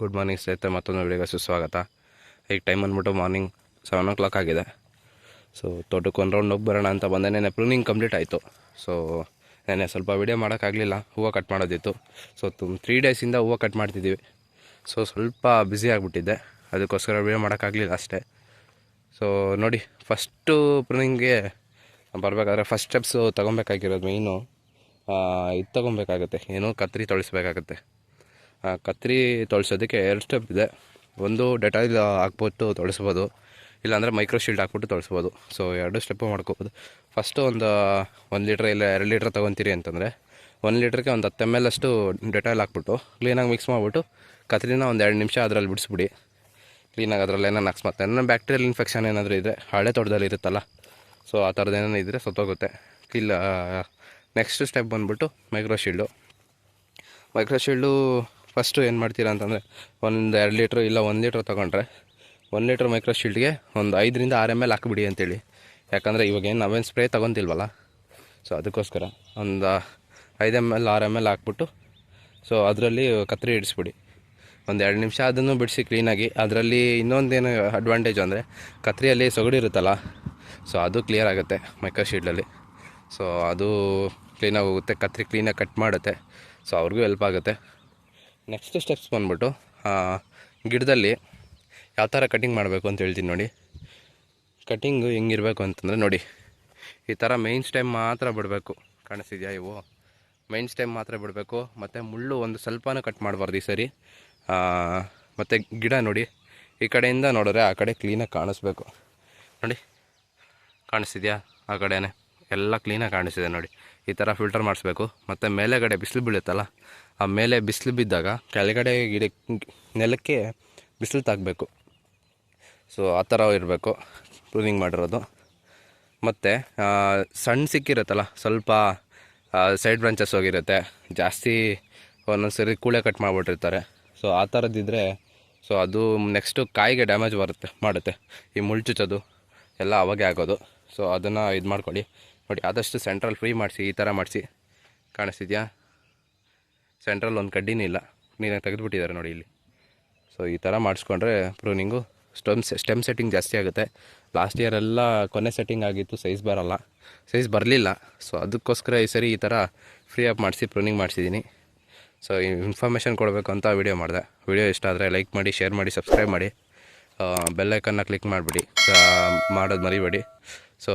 Good morning ಸ್ನೇಹಿತರೆ. ಮತ್ತೊಂದು ವಿಡಿಯೋಗೆ ಸುಸ್ವಾಗತ. ಈಗ ಟೈಮ್ ಅಂದ್ಬಿಟ್ಟು ಮಾರ್ನಿಂಗ್ ಸೆವೆನ್ ಓ ಕ್ಲಾಕ್ ಆಗಿದೆ. ಸೊ ತೋಟಕ್ಕೆ ಒಂದು ರೌಂಡ್ ಹೋಗಿ ಬರೋಣ ಅಂತ ಬಂದೆ. ನೆನೆ ಪ್ರೂನಿಂಗ್ ಕಂಪ್ಲೀಟ್ ಆಯಿತು. ಸೊ ನೆನೆ ಸ್ವಲ್ಪ ವಿಡಿಯೋ ಮಾಡೋಕ್ಕಾಗಲಿಲ್ಲ. ಹೂವು ಕಟ್ ಮಾಡೋದಿತ್ತು. ಸೊ ತುಂಬ ತ್ರೀ ಡೇಸಿಂದ ಹೂವು ಕಟ್ ಮಾಡ್ತಿದ್ದೀವಿ ಸೊ ಸ್ವಲ್ಪ ಬ್ಯುಸಿ ಆಗಿಬಿಟ್ಟಿದ್ದೆ. ಅದಕ್ಕೋಸ್ಕರ ವಿಡಿಯೋ ಮಾಡೋಕ್ಕಾಗಲಿಲ್ಲ ಅಷ್ಟೇ. ಸೊ ನೋಡಿ ಫಸ್ಟು ಪ್ರೂನಿಂಗ್ಗೆ ಬರಬೇಕಾದ್ರೆ ಫಸ್ಟ್ ಸ್ಟೆಪ್ಸು ತೊಗೊಬೇಕಾಗಿರೋದು ಮೇಯ್ನು ಇದು ತೊಗೊಬೇಕಾಗತ್ತೆ. ಏನು ಕತ್ರಿ ತೊಳಿಸ್ಬೇಕಾಗತ್ತೆ. ಕತ್ರಿ ತೊಳ್ಸೋದಕ್ಕೆ ಎರಡು ಸ್ಟೆಪ್ ಇದೆ. ಒಂದು ಡೆಟಾಯಿಲ್ ಹಾಕ್ಬಿಟ್ಟು ತೊಳಿಸ್ಬೋದು. ಇಲ್ಲಾಂದರೆ ಮೈಕ್ರೋ ಶೀಲ್ಡ್ ಹಾಕ್ಬಿಟ್ಟು ತೊಳಿಸ್ಬೋದು. ಸೊ ಎರಡು ಸ್ಟೆಪ್ಪು ಮಾಡ್ಕೋಬೋದು. ಫಸ್ಟು ಒಂದು ಒಂದು ಲೀಟ್ರ್ ಇಲ್ಲ, ಎರಡು ಲೀಟ್ರ್ ತೊಗೊತೀರಿ ಅಂತಂದರೆ, ಒಂದು ಲೀಟ್ರಿಗೆ ಒಂದು ಹತ್ತು ಎಂ ಎಲ್ ಅಷ್ಟು ಡೆಟಾಯಿಲ್ ಹಾಕ್ಬಿಟ್ಟು ಕ್ಲೀನಾಗಿ ಮಿಕ್ಸ್ ಮಾಡಿಬಿಟ್ಟು ಕತ್ರಿನ ಒಂದು ಎರಡು ನಿಮಿಷ ಅದರಲ್ಲಿ ಬಿಡಿಸ್ಬಿಡಿ. ಕ್ಲೀನಾಗಿ ಅದರಲ್ಲಿ ಏನಾರು ಅಕಸ್ಮಾತ್ ಏನೋ ಬ್ಯಾಕ್ಟೀರಿಯಲ್ ಇನ್ಫೆಕ್ಷನ್ ಏನಾದರೂ ಇದ್ದರೆ ಹಳೆ ತೋಟದಲ್ಲಿ ಇರುತ್ತಲ್ಲ ಸೊ ಆ ಥರದ್ದು ಏನಾರು ಇದ್ದರೆ ಸತ್ತೋಗುತ್ತೆ. ಇಲ್ಲ ನೆಕ್ಸ್ಟ್ ಸ್ಟೆಪ್ ಬಂದ್ಬಿಟ್ಟು ಮೈಕ್ರೋ ಶೀಲ್ಡು ಫಸ್ಟು ಏನು ಮಾಡ್ತೀರಾ ಅಂತಂದರೆ, ಒಂದು ಎರಡು ಲೀಟ್ರ್ ಇಲ್ಲ ಒಂದು ಲೀಟ್ರ್ ತೊಗೊಂಡ್ರೆ, ಒಂದು ಲೀಟ್ರ್ ಮೈಕ್ರೋ ಶೀಲ್ಡ್ಗೆ ಒಂದು ಐದರಿಂದ ಆರು ಎಂ ಎಲ್ ಹಾಕ್ಬಿಡಿ ಅಂತೇಳಿ. ಯಾಕಂದರೆ ಇವಾಗ ಏನು ನಾವೇನು ಸ್ಪ್ರೇ ತೊಗೊತಿಲ್ವಲ್ಲ? ಸೊ ಅದಕ್ಕೋಸ್ಕರ ಒಂದು ಐದು ಎಂ ಎಲ್ ಆರು ಎಂ ಎಲ್ ಹಾಕ್ಬಿಟ್ಟು ಸೊ ಅದರಲ್ಲಿ ಕತ್ರಿ ಇಡಿಸ್ಬಿಡಿ. ಒಂದು ಎರಡು ನಿಮಿಷ ಅದನ್ನು ಬಿಡಿಸಿ ಕ್ಲೀನಾಗಿ. ಅದರಲ್ಲಿ ಇನ್ನೊಂದೇನು ಅಡ್ವಾಂಟೇಜ್ ಅಂದರೆ, ಕತ್ರಿಯಲ್ಲಿ ಸೊಗಡಿ ಇರುತ್ತಲ್ಲ ಸೊ ಅದು ಕ್ಲಿಯರ್ ಆಗುತ್ತೆ ಮೈಕ್ರೋ ಶೀಲ್ಡಲ್ಲಿ. ಸೊ ಅದು ಕ್ಲೀನಾಗಿ ಹೋಗುತ್ತೆ, ಕತ್ರಿ ಕ್ಲೀನಾಗಿ ಕಟ್ ಮಾಡುತ್ತೆ ಸೊ ಅವ್ರಿಗೂ ಹೆಲ್ಪ್ ಆಗುತ್ತೆ. ನೆಕ್ಸ್ಟ್ ಸ್ಟೆಪ್ಸ್ ಬಂದ್ಬಿಟ್ಟು ಗಿಡದಲ್ಲಿ ಯಾವ ಥರ ಕಟಿಂಗ್ ಮಾಡಬೇಕು ಅಂತ ಹೇಳ್ತೀನಿ ನೋಡಿ. ಕಟಿಂಗು ಹೆಂಗಿರಬೇಕು ಅಂತಂದರೆ ನೋಡಿ, ಈ ಥರ ಮೇಯ್ನ್ ಸ್ಟೆಮ್ ಮಾತ್ರ ಬಿಡಬೇಕು. ಕಾಣಿಸ್ತಿದ್ಯಾ ಇವು? ಮೇನ್ ಸ್ಟೆಮ್ ಮಾತ್ರ ಬಿಡಬೇಕು. ಮತ್ತು ಮುಳ್ಳು ಒಂದು ಸ್ವಲ್ಪನೂ ಕಟ್ ಮಾಡಬಾರ್ದು ಈ ಸರಿ. ಮತ್ತು ಗಿಡ ನೋಡಿ, ಈ ಕಡೆಯಿಂದ ನೋಡಿದ್ರೆ ಆ ಕಡೆ ಕ್ಲೀನಾಗಿ ಕಾಣಿಸ್ಬೇಕು. ನೋಡಿ, ಕಾಣಿಸ್ತಿದ್ಯಾ ಆ ಕಡೆನೇ? ಎಲ್ಲ ಕ್ಲೀನಾಗಿ ಕಾಣಿಸಿದೆ ನೋಡಿ. ಈ ಥರ ಫಿಲ್ಟರ್ ಮಾಡಿಸ್ಬೇಕು. ಮತ್ತು ಮೇಲೆಗಡೆ ಬಿಸಿಲು ಬೀಳುತ್ತಲ್ಲ, ಆ ಮೇಲೆ ಬಿಸಿಲು ಬಿದ್ದಾಗ ಕೆಳಗಡೆ ಗಿಡ, ನೆಲಕ್ಕೆ ಬಿಸಿಲು ತಾಗಬೇಕು ಸೊ ಆ ಥರ ಇರಬೇಕು. ಪ್ರೂನಿಂಗ್ ಮಾಡಿರೋದು. ಮತ್ತು ಸಣ್ಣ ಸಿಕ್ಕಿರುತ್ತಲ್ಲ ಸ್ವಲ್ಪ ಸೈಡ್ ಬ್ರಾಂಚಸ್ ಹೋಗಿರುತ್ತೆ. ಜಾಸ್ತಿ ಒಂದೊಂದು ಸರಿ ಕೂಳೆ ಕಟ್ ಮಾಡಿಬಿಟ್ಟಿರ್ತಾರೆ. ಸೊ ಆ ಥರದ್ದಿದ್ರೆ ಸೊ ಅದು ನೆಕ್ಸ್ಟು ಕಾಯಿಗೆ ಡ್ಯಾಮೇಜ್ ಬರುತ್ತೆ, ಮಾಡುತ್ತೆ. ಈ ಮುಳ್ಳು ಚುಚ್ಚೋದು, ಎಲ್ಲ ಅವಾಗೇ ಆಗೋದು. ಸೊ ಅದನ್ನು ಇದು ಮಾಡ್ಕೊಳ್ಳಿ. ನೋಡಿ, ಆದಷ್ಟು ಸೆಂಟ್ರಲ್ ಫ್ರೀ ಮಾಡಿಸಿ, ಈ ಥರ ಮಾಡಿಸಿ. ಕಾಣಿಸ್ತಿದ್ಯಾ? ಸೆಂಟ್ರಲ್ ಒಂದು ಕಡ್ಡಿನೂ ಇಲ್ಲ. ನೀರಾಗಿ ತೆಗೆದುಬಿಟ್ಟಿದ್ದಾರೆ ನೋಡಿ ಇಲ್ಲಿ. ಸೊ ಈ ಥರ ಮಾಡಿಸ್ಕೊಂಡ್ರೆ ಪ್ರೂನಿಂಗು ಸ್ಟೆಮ್ ಸ್ಟೆಮ್ ಸೆಟ್ಟಿಂಗ್ ಜಾಸ್ತಿ ಆಗುತ್ತೆ. ಲಾಸ್ಟ್ ಇಯರ್ ಎಲ್ಲ ಕೊನೆ ಸೆಟ್ಟಿಂಗ್ ಆಗಿತ್ತು ಸೈಜ್ ಬರೋಲ್ಲ. ಸೈಜ್ ಬರಲಿಲ್ಲ. ಸೊ ಅದಕ್ಕೋಸ್ಕರ ಈ ಸರಿ ಈ ಥರ ಫ್ರೀ ಆಗಿ ಮಾಡಿಸಿ ಪ್ರೂನಿಂಗ್ ಮಾಡಿಸಿದ್ದೀನಿ ಸೊ ಇನ್ಫಾರ್ಮೇಷನ್ ಕೊಡಬೇಕು ಅಂತ ವೀಡಿಯೋ ಮಾಡಿದೆ. ವೀಡಿಯೋ ಇಷ್ಟ ಆದರೆ ಲೈಕ್ ಮಾಡಿ ಶೇರ್ ಮಾಡಿ ಸಬ್ಸ್ಕ್ರೈಬ್ ಮಾಡಿ. ಬೆಲ್ಲೈಕನ್ನ ಕ್ಲಿಕ್ ಮಾಡಿಬಿಡಿ. ಮಾಡೋದು ಮರಿಬೇಡಿ. So